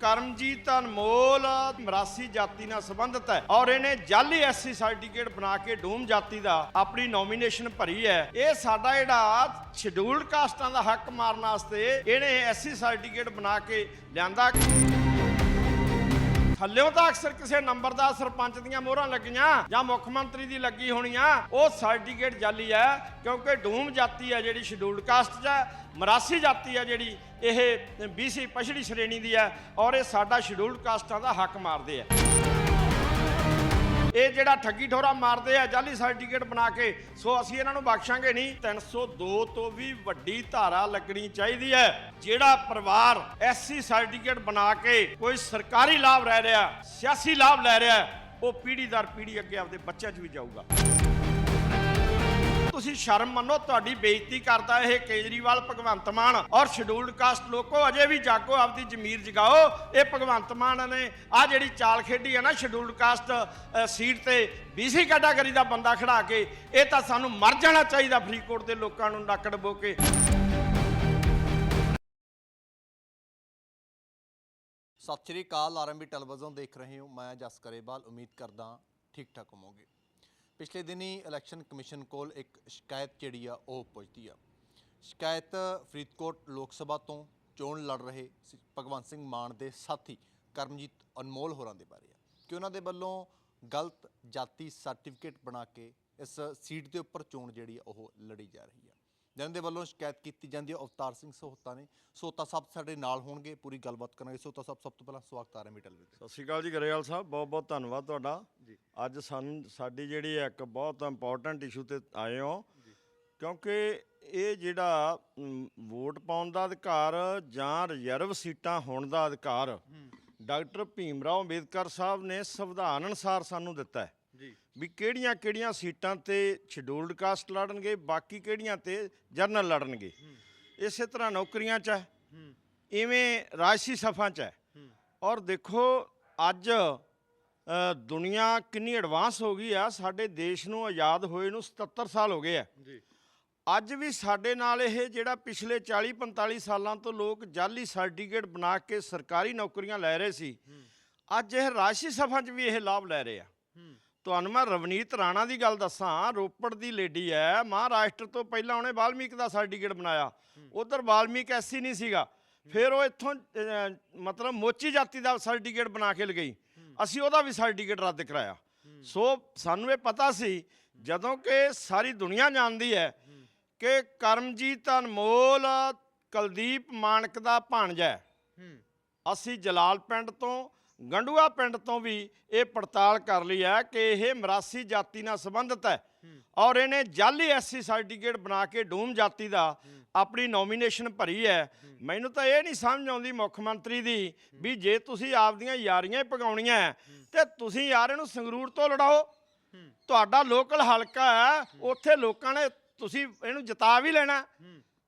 ਕਰਮਜੀਤ ਅਨਮੋਲ ਮਰਾਸੀ ਜਾਤੀ ਨਾਲ ਸੰਬੰਧਿਤ ਹੈ ਔਰ ਇਹਨੇ ਜਾਲੀ ਐਸਸੀ ਸਰਟੀਫਿਕੇਟ ਬਣਾ ਕੇ ਡੂਮ ਜਾਤੀ ਦਾ ਆਪਣੀ ਨੋਮੀਨੇਸ਼ਨ ਭਰੀ ਹੈ। ਇਹ ਸਾਡਾ ਜਿਹੜਾ ਸ਼ਡਿਊਲਡ ਕਾਸਟਾਂ ਦਾ ਹੱਕ ਮਾਰਨ ਵਾਸਤੇ ਇਹਨੇ ਐਸਸੀ ਸਰਟੀਫਿਕੇਟ ਬਣਾ ਕੇ ਲਿਆਂਦਾ। ਥੱਲਿਓਂ ਤਾਂ ਅਕਸਰ ਕਿਸੇ ਨੰਬਰ ਦਾ ਸਰਪੰਚ ਦੀਆਂ ਮੋਹਰਾਂ ਲੱਗੀਆਂ ਜਾਂ ਮੁੱਖ ਮੰਤਰੀ ਦੀ ਲੱਗੀ ਹੋਣੀ ਆ ਉਹ ਸਰਟੀਫਿਕੇਟ ਜਾਲੀ ਹੈ ਕਿਉਂਕਿ ਡੂਮ ਜਾਤੀ ਹੈ ਜਿਹੜੀ ਸ਼ਡਿਊਲਡ ਕਾਸਟ 'ਚ ਹੈ, ਮਰਾਸੀ ਜਾਤੀ ਹੈ ਜਿਹੜੀ ਇਹ BC ਪਛੜੀ ਸ਼੍ਰੇਣੀ ਦੀ ਹੈ ਔਰ ਇਹ ਸਾਡਾ ਸ਼ਡਿਊਲਡ ਕਾਸਟਾਂ ਦਾ ਹੱਕ ਮਾਰਦੇ ਆ। ਇਹ ਜਿਹੜਾ ਠੱਗੀ ਠੋਰਾ ਮਾਰਦੇ ਆ, ਜਾਲੀ ਸਰਟੀਫਿਕੇਟ ਬਣਾ ਕੇ, ਸੋ ਅਸੀਂ ਇਹਨਾਂ ਨੂੰ ਬਖਸ਼ਾਂਗੇ ਨਹੀਂ। 302 ਤੋਂ ਵੀ ਵੱਡੀ ਧਾਰਾ ਲੱਗਣੀ ਚਾਹੀਦੀ ਹੈ। ਜਿਹੜਾ ਪਰਿਵਾਰ ਐਸਸੀ ਸਰਟੀਫਿਕੇਟ ਬਣਾ ਕੇ ਕੋਈ ਸਰਕਾਰੀ ਲਾਭ ਲੈ ਰਿਹਾ, ਸਿਆਸੀ ਲਾਭ ਲੈ ਰਿਹਾ, ਉਹ ਪੀੜੀ ਦਰ ਪੀੜੀ ਅੱਗੇ ਆਪਦੇ ਬੱਚਿਆਂ 'ਚ ਵੀ ਜਾਊਗਾ। ਤੁਸੀਂ ਸ਼ਰਮ ਮੰਨੋ, ਤੁਹਾਡੀ ਬੇਇੱਜ਼ਤੀ ਕਰਦਾ ਇਹ ਕੇਜਰੀਵਾਲ ਭਗਵੰਤ ਮਾਨ। ਔਰ ਸ਼ਡਿਊਲਡ ਕਾਸਟ ਲੋਕੋ, ਅਜੇ ਵੀ ਜਾਗੋ ਆਪਦੀ ਜ਼ਮੀਰ ਜਗਾਓ। ਇਹ ਭਗਵੰਤ ਮਾਨ ਨੇ ਆ ਜਿਹੜੀ ਚਾਲ ਖੇਡੀ ਹੈ ਨਾ ਸ਼ਡਿਊਲਡ ਕਾਸਟ ਸੀਟ ਤੇ BC ਕੈਟਾਗਰੀ ਦਾ ਬੰਦਾ ਖੜਾ ਕੇ, ਇਹ ਤਾਂ ਸਾਨੂੰ ਮਰ ਜਾਣਾ ਚਾਹੀਦਾ ਫਰੀਦਕੋਟ ਦੇ ਲੋਕਾਂ ਨੂੰ ਨੱਕ ਬੋ ਕੇ। ਸਤਿ ਸ਼੍ਰੀ ਅਕਾਲ, ਆਰਐਮਬੀ ਟੈਲੀਵਿਜ਼ਨ ਦੇਖ ਰਹੇ ਹੋ ਮੈਂ ਜਸ ਕਰੇਵਾਲ, ਉਮੀਦ ਕਰਦਾ ਠੀਕ ਠਾਕ ਹੋਵੋਗੇ। ਪਿਛਲੇ ਦਿਨੀ ਇਲੈਕਸ਼ਨ ਕਮਿਸ਼ਨ ਕੋਲ ਇੱਕ ਸ਼ਿਕਾਇਤ ਜਿਹੜੀ ਆ, ਉਹ ਪਹੁੰਚਦੀ ਆ। ਸ਼ਿਕਾਇਤ ਫਰੀਦਕੋਟ ਲੋਕ ਸਭਾ ਤੋਂ ਚੋਣ ਲੜ ਰਹੇ ਭਗਵੰਤ ਸਿੰਘ ਮਾਨ ਦੇ ਸਾਥੀ ਕਰਮਜੀਤ ਅਨਮੋਲ ਹੋਰਾਂ ਦੇ ਬਾਰੇ ਆ। ਕਿ ਉਹਨਾਂ ਦੇ ਵੱਲੋਂ ਗਲਤ ਜਾਤੀ ਸਰਟੀਫਿਕੇਟ ਬਣਾ ਕੇ ਇਸ ਸੀਟ ਦੇ ਉੱਪਰ ਚੋਣ ਜਿਹੜੀ ਆ, ਉਹ ਲੜੀ ਜਾ ਰਹੀ ਹੈ ਜਿਹਨਾਂ ਦੇ ਵੱਲੋਂ ਸ਼ਿਕਾਇਤ ਕੀਤੀ ਜਾਂਦੀ ਹੈ। ਅਵਤਾਰ ਸਿੰਘ ਸੋਹਤਾ ਨੇ। ਸੋਹਤਾ ਸਾਹਿਬ ਸਾਡੇ ਨਾਲ ਹੋਣਗੇ। ਪੂਰੀ ਗੱਲਬਾਤ ਕਰਾਂਗੇ। ਸੋਹਤਾ ਸਾਹਿਬ ਸਭ ਤੋਂ ਪਹਿਲਾਂ ਸਵਾਗਤ ਆ ਰਿਹਾ ਮੀ ਟੈਲੀਵਿਜ਼ਨ ਸਤਿ ਸ਼੍ਰੀ ਅਕਾਲ ਜੀ ਗਰੇਵਾਲ ਸਾਹਿਬ। ਬਹੁਤ ਬਹੁਤ ਧੰਨਵਾਦ ਤੁਹਾਡਾ। ਅੱਜ ਸਾਨੂੰ ਸਾਡੀ ਜਿਹੜੀ ਇੱਕ ਬਹੁਤ ਇੰਪੋਰਟੈਂਟ ਇਸ਼ੂ ਤੇ ਆਏ ਹੋ। ਕਿਉਂਕਿ ਇਹ ਜਿਹੜਾ ਵੋਟ ਪਾਉਣ ਦਾ ਅਧਿਕਾਰ ਜਾਂ ਰਿਜ਼ਰਵ ਸੀਟਾਂ ਹੋਣ ਦਾ ਅਧਿਕਾਰ ਡਾਕਟਰ ਭੀਮ ਰਾਓ ਅੰਬੇਦਕਰ ਸਾਹਿਬ ਨੇ ਸੰਵਿਧਾਨ ਅਨੁਸਾਰ ਸਾਨੂੰ ਦਿੱਤਾ ਹੈ। ਵੀ ਕਿਹੜੀਆਂ ਕਿਹੜੀਆਂ ਸੀਟਾਂ ਤੇ ਸ਼ਡਿਊਲਡ ਕਾਸਟ ਲੜਨਗੇ ਬਾਕੀ ਕਿਹੜੀਆਂ ਤੇ ਜਰਨਲ ਲੜਨਗੇ। ਇਸੇ ਤਰ੍ਹਾਂ ਨੌਕਰੀਆਂ 'ਚ ਹੈ। ਇਵੇਂ ਰਾਜਸੀ ਸਫਾਂ 'ਚ ਹੈ। ਔਰ ਦੇਖੋ ਅੱਜ ਦੁਨੀਆ ਕਿੰਨੀ ਐਡਵਾਂਸ ਹੋ ਗਈ ਆ। ਸਾਡੇ ਦੇਸ਼ ਨੂੰ ਆਜ਼ਾਦ ਹੋਏ ਨੂੰ 77 ਸਾਲ ਹੋ ਗਏ ਆ। ਜੀ। ਅੱਜ ਵੀ ਸਾਡੇ ਨਾਲ ਇਹ ਜਿਹੜਾ ਪਿਛਲੇ 40 45 ਸਾਲਾਂ ਤੋਂ ਲੋਕ ਜਾਲੀ ਸਰਟੀਫਿਕੇਟ ਬਣਾ ਕੇ ਸਰਕਾਰੀ ਨੌਕਰੀਆਂ ਲੈ ਰਹੇ ਸੀ ਅੱਜ ਇਹ ਰਾਸ਼ੀ ਸਭਾ 'ਚ ਵੀ ਇਹ ਲਾਭ ਲੈ ਰਹੇ ਆ। ਤੁਹਾਨੂੰ ਮੈਂ ਰਵਨੀਤ ਰਾਣਾ ਦੀ ਗੱਲ ਦੱਸਾਂ ਰੋਪੜ ਦੀ ਲੇਡੀ ਹੈ ਮਹਾਰਾਸ਼ਟਰ ਤੋਂ ਪਹਿਲਾਂ ਉਹਨੇ ਵਾਲਮੀਕ ਦਾ ਸਰਟੀਫਿਕੇਟ ਬਣਾਇਆ। ਉਧਰ ਵਾਲਮੀਕ ਐਸੀ ਨਹੀਂ ਸੀਗਾ। ਫਿਰ ਉਹ ਇੱਥੋਂ ਮਤਲਬ ਮੋਚੀ ਜਾਤੀ ਦਾ ਸਰਟੀਫਿਕੇਟ ਬਣਾ ਕੇ ਲਗਈ। ਅਸੀਂ ਉਹਦਾ ਵੀ ਸਰਟੀਫਿਕੇਟ ਰੱਦ ਕਰਾਇਆ। ਸੋ ਸਾਨੂੰ ਇਹ ਪਤਾ ਸੀ ਜਦੋਂ ਕਿ ਸਾਰੀ ਦੁਨੀਆ ਜਾਣਦੀ ਹੈ ਕਿ ਕਰਮਜੀਤ ਅਨਮੋਲ ਕੁਲਦੀਪ ਮਾਨਕ ਦਾ ਭਾਣਜਾ ਅਸੀਂ ਜਲਾਲ ਪਿੰਡ ਤੋਂ ਗੰਡੂਆ ਪਿੰਡ ਤੋਂ ਵੀ ਇਹ ਪੜਤਾਲ ਕਰ ਲਈ ਹੈ ਕਿ ਇਹ ਮਰਾਸੀ ਜਾਤੀ ਨਾਲ ਸੰਬੰਧਿਤ ਹੈ ਔਰ ਇਹਨੇ ਜਾਲੀ ਐਸਸੀ ਸਰਟੀਫਿਕੇਟ ਬਣਾ ਕੇ ਡੂਮ ਜਾਤੀ ਦਾ ਆਪਣੀ ਨੋਮੀਨੇਸ਼ਨ ਭਰੀ ਹੈ। ਮੈਨੂੰ ਤਾਂ ਇਹ ਨਹੀਂ ਸਮਝ ਆਉਂਦੀ ਮੁੱਖ ਮੰਤਰੀ ਦੀ ਵੀ ਜੇ ਤੁਸੀਂ ਆਪਦੀਆਂ ਯਾਰੀਆਂ ਹੀ ਪਗਾਉਣੀਆਂ ਤੇ ਤੁਸੀਂ ਯਾਰ ਇਹਨੂੰ ਸੰਗਰੂਰ ਤੋਂ ਲੜਾਓ। ਤੁਹਾਡਾ ਲੋਕਲ ਹਲਕਾ ਹੈ ਉੱਥੇ ਲੋਕਾਂ ਨੇ ਤੁਸੀਂ ਇਹਨੂੰ ਜਿਤਾ ਵੀ ਲੈਣਾ।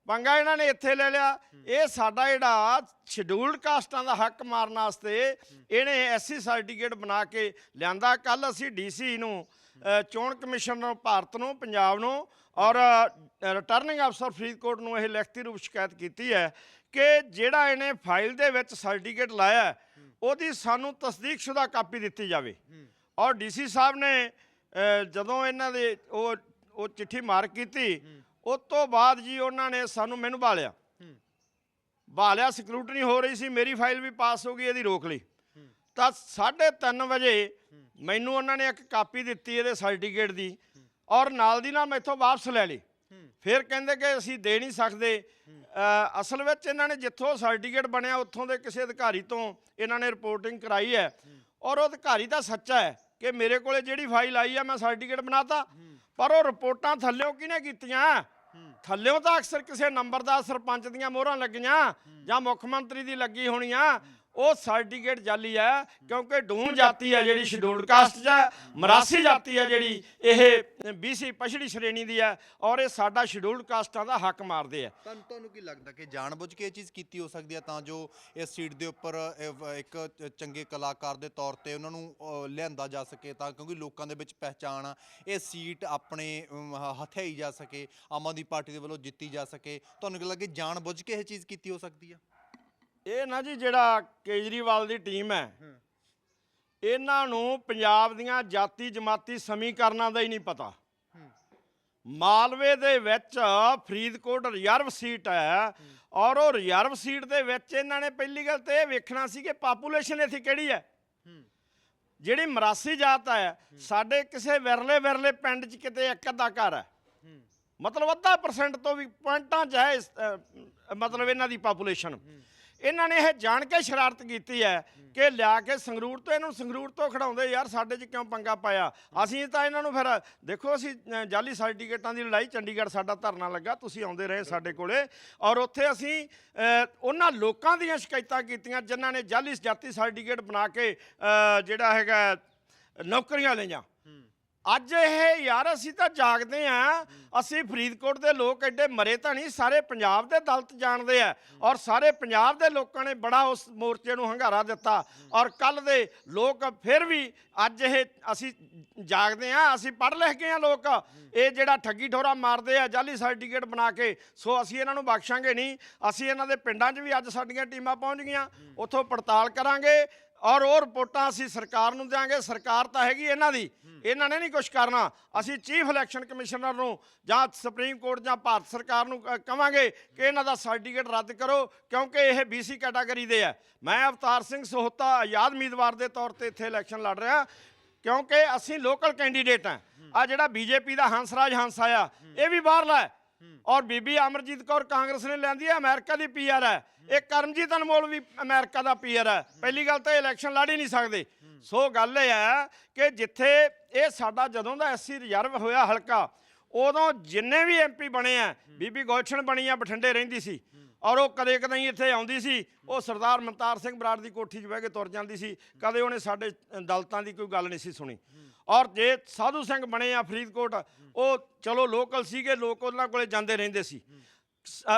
ਪੰਗਾ ਇਹਨਾਂ ਨੇ ਇੱਥੇ ਲੈ ਲਿਆ। ਇਹ ਸਾਡਾ ਜਿਹੜਾ ਸ਼ਡਿਊਲਡ ਕਾਸਟਾਂ ਦਾ ਹੱਕ ਮਾਰਨ ਵਾਸਤੇ ਇਹਨੇ ਐਸਸੀ ਸਰਟੀਫਿਕੇਟ ਬਣਾ ਕੇ ਲਿਆਂਦਾ। ਕੱਲ ਅਸੀਂ ਡੀਸੀ ਨੂੰ ਅ, ਚੋਣ ਕਮਿਸ਼ਨਰ ਭਾਰਤ ਨੂੰ ਪੰਜਾਬ ਨੂੰ ਔਰ ਰਿਟਰਨਿੰਗ ਅਫਸਰ ਫਰੀਦਕੋਟ ਨੂੰ ਇਹ ਲਿਖਤੀ ਰੂਪ ਸ਼ਿਕਾਇਤ ਕੀਤੀ ਹੈ ਕਿ ਜਿਹੜਾ ਇਹਨੇ ਫਾਈਲ ਦੇ ਵਿੱਚ ਸਰਟੀਫਿਕੇਟ ਲਾਇਆ ਉਹਦੀ ਸਾਨੂੰ ਤਸਦੀਕਸ਼ੁਦਾ ਕਾਪੀ ਦਿੱਤੀ ਜਾਵੇ। ਔਰ ਡੀਸੀ ਸਾਹਿਬ ਨੇ ਜਦੋਂ ਇਹਨਾਂ ਦੇ ਉਹ ਉਹ ਚਿੱਠੀ ਮਾਰ ਕੀਤੀ ਉਸ ਤੋਂ ਬਾਅਦ ਜੀ ਉਹਨਾਂ ਨੇ ਸਾਨੂੰ ਮੈਨੂੰ ਭਾਲਿਆ ਭਾਲਿਆ ਸਕਰੂਟਨੀ ਹੋ ਰਹੀ ਸੀ ਮੇਰੀ ਫਾਈਲ ਵੀ ਪਾਸ ਹੋ ਗਈ ਇਹਦੀ ਰੋਕ ਲਈ। ਤਾਂ 3:30 ਵਜੇ ਮੈਨੂੰ ਉਹਨਾਂ ਨੇ ਇੱਕ ਕਾਪੀ ਦਿੱਤੀ ਇਹਦੇ ਸਰਟੀਫਿਕੇਟ ਦੀ ਔਰ ਨਾਲ ਦੀ ਨਾਲ ਮੈਥੋਂ ਵਾਪਸ ਲੈ ਲਈ। ਫਿਰ ਕਹਿੰਦੇ ਕਿ ਅਸੀਂ ਦੇ ਨਹੀਂ ਸਕਦੇ। ਅਸਲ ਵਿੱਚ ਇਹਨਾਂ ਨੇ ਜਿੱਥੋਂ ਸਰਟੀਫਿਕੇਟ ਬਣਿਆ ਉੱਥੋਂ ਦੇ ਕਿਸੇ ਅਧਿਕਾਰੀ ਤੋਂ ਇਹਨਾਂ ਨੇ ਰਿਪੋਰਟਿੰਗ ਕਰਾਈ ਹੈ। ਔਰ ਉਹ ਅਧਿਕਾਰੀ ਤਾਂ ਸੱਚਾ ਹੈ ਕਿ ਮੇਰੇ ਕੋਲੇ ਜਿਹੜੀ ਫਾਈਲ ਆਈ ਹੈ ਮੈਂ ਸਰਟੀਫਿਕੇਟ ਬਣਾਤਾ। ਪਰ ਉਹ ਰਿਪੋਰਟਾਂ ਥੱਲਿਓਂ ਕਿਹਨੇ ਕੀਤੀਆਂ? ਥੱਲਿਓਂ ਤਾਂ ਅਕਸਰ ਕਿਸੇ ਨੰਬਰ ਦਾ ਸਰਪੰਚ ਦੀਆਂ ਮੋਹਰਾਂ ਲੱਗੀਆਂ ਜਾਂ ਮੁੱਖ ਮੰਤਰੀ ਦੀ ਲੱਗੀ ਹੋਣੀ ਆ ਉਹ ਸਰਟੀਫਿਕੇਟ ਜਾਲੀ ਹੈ ਕਿਉਂਕਿ ਡੂਮ ਜਾਤੀ ਹੈ ਜਿਹੜੀ ਸ਼ਡਿਊਲਡ ਕਾਸਟ 'ਚ ਹੈ ਮਰਾਸੀ ਜਾਤੀ ਹੈ ਜਿਹੜੀ ਇਹ BC ਪਛੜੀ ਸ਼੍ਰੇਣੀ ਦੀ ਹੈ ਔਰ ਇਹ ਸਾਡਾ ਸ਼ਡਿਊਲਡ ਕਾਸਟਾਂ ਦਾ ਹੱਕ ਮਾਰਦੇ ਆ। ਤੁਹਾਨੂੰ ਤੁਹਾਨੂੰ ਕੀ ਲੱਗਦਾ ਕਿ ਜਾਣਬੁੱਝ ਕੇ ਇਹ ਚੀਜ਼ ਕੀਤੀ ਹੋ ਸਕਦੀ ਹੈ ਤਾਂ ਜੋ ਇਸ ਸੀਟ ਦੇ ਉੱਪਰ ਇੱਕ ਚੰਗੇ ਕਲਾਕਾਰ ਦੇ ਤੌਰ ਤੇ ਉਹਨਾਂ ਨੂੰ ਲਿਆਂਦਾ ਜਾ ਸਕੇ ਤਾਂ ਕਿਉਂਕਿ ਲੋਕਾਂ ਦੇ ਵਿੱਚ ਪਹਿਚਾਣ ਆ ਇਹ ਸੀਟ ਆਪਣੇ ਹਥਿਆਈ ਜਾ ਸਕੇ ਆਮ ਆਦਮੀ ਪਾਰਟੀ ਦੇ ਵੱਲੋਂ ਜਿੱਤੀ ਜਾ ਸਕੇ। ਤੁਹਾਨੂੰ ਕੀ ਲੱਗਦਾ ਕਿ ਜਾਣਬੁੱਝ ਕੇ ਇਹ ਚੀਜ਼ ਕੀਤੀ ਹੋ ਸਕਦੀ ਹੈ? ਇਹ ਨਾ ਜੀ ਜਿਹੜਾ ਕੇਜਰੀਵਾਲ ਦੀ ਟੀਮ ਹੈ ਇਹਨਾਂ ਨੂੰ ਪੰਜਾਬ ਦੀਆਂ ਜਾਤੀ ਜਮਾਤੀ ਸਮੀਕਰਨਾਂ ਦਾ ਹੀ ਨਹੀਂ ਪਤਾ। ਮਾਲਵੇ ਦੇ ਵਿੱਚ ਫਰੀਦਕੋਟ ਰਿਜ਼ਰਵ ਸੀਟ ਹੈ ਔਰ ਉਹ ਰਿਜ਼ਰਵ ਸੀਟ ਦੇ ਵਿੱਚ ਇਹਨਾਂ ਨੇ ਪਹਿਲੀ ਗੱਲ ਤੇ ਇਹ ਵੇਖਣਾ ਸੀ ਕਿ ਪਾਪੂਲੇਸ਼ਨ ਇੱਥੇ ਕਿਹੜੀ ਹੈ। ਜਿਹੜੀ ਮਰਾਸੀ ਜਾਤ ਹੈ ਸਾਡੇ ਕਿਸੇ ਵਿਰਲੇ ਵਿਰਲੇ ਪਿੰਡ 'ਚ ਕਿਤੇ ਇੱਕ ਅੱਧਾ ਘਰ ਹੈ। ਮਤਲਬ ਅੱਧਾ ਪਰਸੈਂਟ ਤੋਂ ਵੀ ਪੁਆਇੰਟਾਂ 'ਚ ਹੈ ਮਤਲਬ ਇਹਨਾਂ ਦੀ ਪਾਪੂਲੇਸ਼ਨ ਇਹਨਾਂ ਨੇ ਇਹ ਜਾਣ ਕੇ ਸ਼ਰਾਰਤ ਕੀਤੀ ਹੈ ਕਿ ਲਿਆ ਕੇ ਸੰਗਰੂਰ ਤੋਂ ਇਹਨੂੰ ਸੰਗਰੂਰ ਤੋਂ ਖੜਾਉਂਦੇ ਯਾਰ ਸਾਡੇ 'ਚ ਕਿਉਂ ਪੰਗਾ ਪਾਇਆ? ਅਸੀਂ ਤਾਂ ਇਹਨਾਂ ਨੂੰ ਫਿਰ ਦੇਖੋ ਅਸੀਂ ਅ, ਜਾਲੀ ਸਰਟੀਫਿਕੇਟਾਂ ਦੀ ਲੜਾਈ ਚੰਡੀਗੜ੍ਹ ਸਾਡਾ ਧਰਨਾ ਲੱਗਾ ਤੁਸੀਂ ਆਉਂਦੇ ਰਹੇ ਸਾਡੇ ਕੋਲੇ। ਔਰ ਉੱਥੇ ਅਸੀਂ ਉਹਨਾਂ ਲੋਕਾਂ ਦੀਆਂ ਸ਼ਿਕਾਇਤਾਂ ਕੀਤੀਆਂ ਜਿਨ੍ਹਾਂ ਨੇ ਜਾਲੀ ਜਾਤੀ ਸਰਟੀਫਿਕੇਟ ਬਣਾ ਕੇ ਜਿਹੜਾ ਹੈਗਾ ਨੌਕਰੀਆਂ ਲਈਆਂ। ਅੱਜ ਇਹ ਯਾਰ ਅਸੀਂ ਤਾਂ ਜਾਗਦੇ ਆ। ਅਸੀਂ ਫਰੀਦਕੋਟ ਦੇ ਲੋਕ ਐਡੇ ਮਰੇ ਤਾਂ ਨਹੀਂ, ਸਾਰੇ ਪੰਜਾਬ ਦੇ ਦਲਤ ਜਾਣਦੇ ਆ। ਔਰ ਸਾਰੇ ਪੰਜਾਬ ਦੇ ਲੋਕਾਂ ਨੇ ਬੜਾ ਉਸ ਮੋਰਚੇ ਨੂੰ ਹੰਗਾਰਾ ਦਿੱਤਾ। ਔਰ ਕੱਲ ਦੇ ਲੋਕ ਫਿਰ ਵੀ ਅੱਜ ਇਹ ਅਸੀਂ ਜਾਗਦੇ ਆ, ਅਸੀਂ ਪੜ੍ਹ ਲਿਖ ਗਏ ਆ ਲੋਕ। ਇਹ ਜਿਹੜਾ ਠੱਗੀ ਠੋਰਾ ਮਾਰਦੇ ਆ, ਜਾਲੀ ਸਰਟੀਫਿਕੇਟ ਬਣਾ ਕੇ, ਸੋ ਅਸੀਂ ਇਹਨਾਂ ਨੂੰ ਬਖਸ਼ਾਂਗੇ ਨਹੀਂ। ਅਸੀਂ ਇਹਨਾਂ ਦੇ ਪਿੰਡਾਂ 'ਚ ਵੀ ਅੱਜ ਸਾਡੀਆਂ ਟੀਮਾਂ ਪਹੁੰਚ ਗਈਆਂ। ਉੱਥੋਂ ਪੜਤਾਲ ਕਰਾਂਗੇ। ਔਰ ਉਹ ਰਿਪੋਰਟਾਂ ਅਸੀਂ ਸਰਕਾਰ ਨੂੰ ਦਿਆਂਗੇ, ਸਰਕਾਰ ਤਾਂ ਹੈਗੀ ਇਹਨਾਂ ਦੀ। ਇਹਨਾਂ ਨੇ ਨਹੀਂ ਕੁਝ ਕਰਨਾ। ਅਸੀਂ ਚੀਫ ਇਲੈਕਸ਼ਨ ਕਮਿਸ਼ਨਰ ਨੂੰ ਜਾਂ ਸੁਪਰੀਮ ਕੋਰਟ ਜਾਂ ਭਾਰਤ ਸਰਕਾਰ ਨੂੰ ਕ- ਕਵਾਂਗੇ ਕਿ ਇਹਨਾਂ ਦਾ ਸਰਟੀਫਿਕੇਟ ਰੱਦ ਕਰੋ, ਕਿਉਂਕਿ ਇਹ ਬੀਸੀ ਕੈਟਾਗਰੀ ਦੇ ਆ। ਮੈਂ ਅਵਤਾਰ ਸਿੰਘ ਸਹੋਤਾ ਆਜ਼ਾਦ ਉਮੀਦਵਾਰ ਦੇ ਤੌਰ ਤੇ ਇੱਥੇ ਇਲੈਕਸ਼ਨ ਲੜ ਰਿਹਾ, ਕਿਉਂਕਿ ਅਸੀਂ ਲੋਕਲ ਕੈਂਡੀਡੇਟ ਆ। ਆ ਜਿਹੜਾ ਬੀਜੇਪੀ ਦਾ ਹੰਸਰਾਜ ਹੰਸ ਆਇਆ, ਇਹ ਵੀ ਬਾਹਰਲਾ ਹੈ। ਔਰ ਬੀਬੀ ਅਮਰਜੀਤ ਕੌਰ ਕਾਂਗਰਸ ਨੇ ਲੈਂਦੀ ਹੈ, ਅਮਰੀਕਾ ਦੀ ਪੀਆਰ ਹੈ। ਇਹ ਕਰਮਜੀਤ ਅਨਮੋਲ ਵੀ ਅਮਰੀਕਾ ਦਾ ਪੀਆਰ ਹੈ। ਪਹਿਲੀ ਗੱਲ ਤਾਂ ਇਲੈਕਸ਼ਨ ਲੜ ਹੀ ਨਹੀਂ ਸਕਦੇ। ਸੋ ਗੱਲ ਇਹ ਹੈ ਕਿ ਜਿੱਥੇ ਇਹ ਸਾਡਾ ਜਦੋਂ ਦਾ ਐਸਸੀ ਰਿਜ਼ਰਵ ਹੋਇਆ ਹਲਕਾ, ਉਦੋਂ ਜਿੰਨੇ ਵੀ ਐਮਪੀ ਬਣੇ ਆ, ਬੀਬੀ ਗੋਲਸ਼ਨ ਬਣੀ ਆ, ਬਠਿੰਡੇ ਰਹਿੰਦੀ ਸੀ। ਔਰ ਉਹ ਕਦੇ ਕਦੇ ਇੱਥੇ ਆਉਂਦੀ ਸੀ, ਉਹ ਸਰਦਾਰ ਮਨਤਾਰ ਸਿੰਘ ਬਰਾੜ ਦੀ ਕੋਠੀ 'ਚ ਬਹਿ ਕੇ ਤੁਰ ਜਾਂਦੀ ਸੀ। ਕਦੇ ਉਹਨੇ ਸਾਡੇ ਦਲਤਾਂ ਦੀ ਕੋਈ ਗੱਲ ਨਹੀਂ ਸੀ ਸੁਣੀ। ਔਰ ਜੇ ਸਾਧੂ ਸਿੰਘ ਬਣੇ ਆ ਫਰੀਦਕੋਟ, ਉਹ ਚਲੋ ਲੋਕਲ ਸੀਗੇ, ਲੋਕ ਉਹਨਾਂ ਕੋਲੇ ਜਾਂਦੇ ਰਹਿੰਦੇ ਸੀ।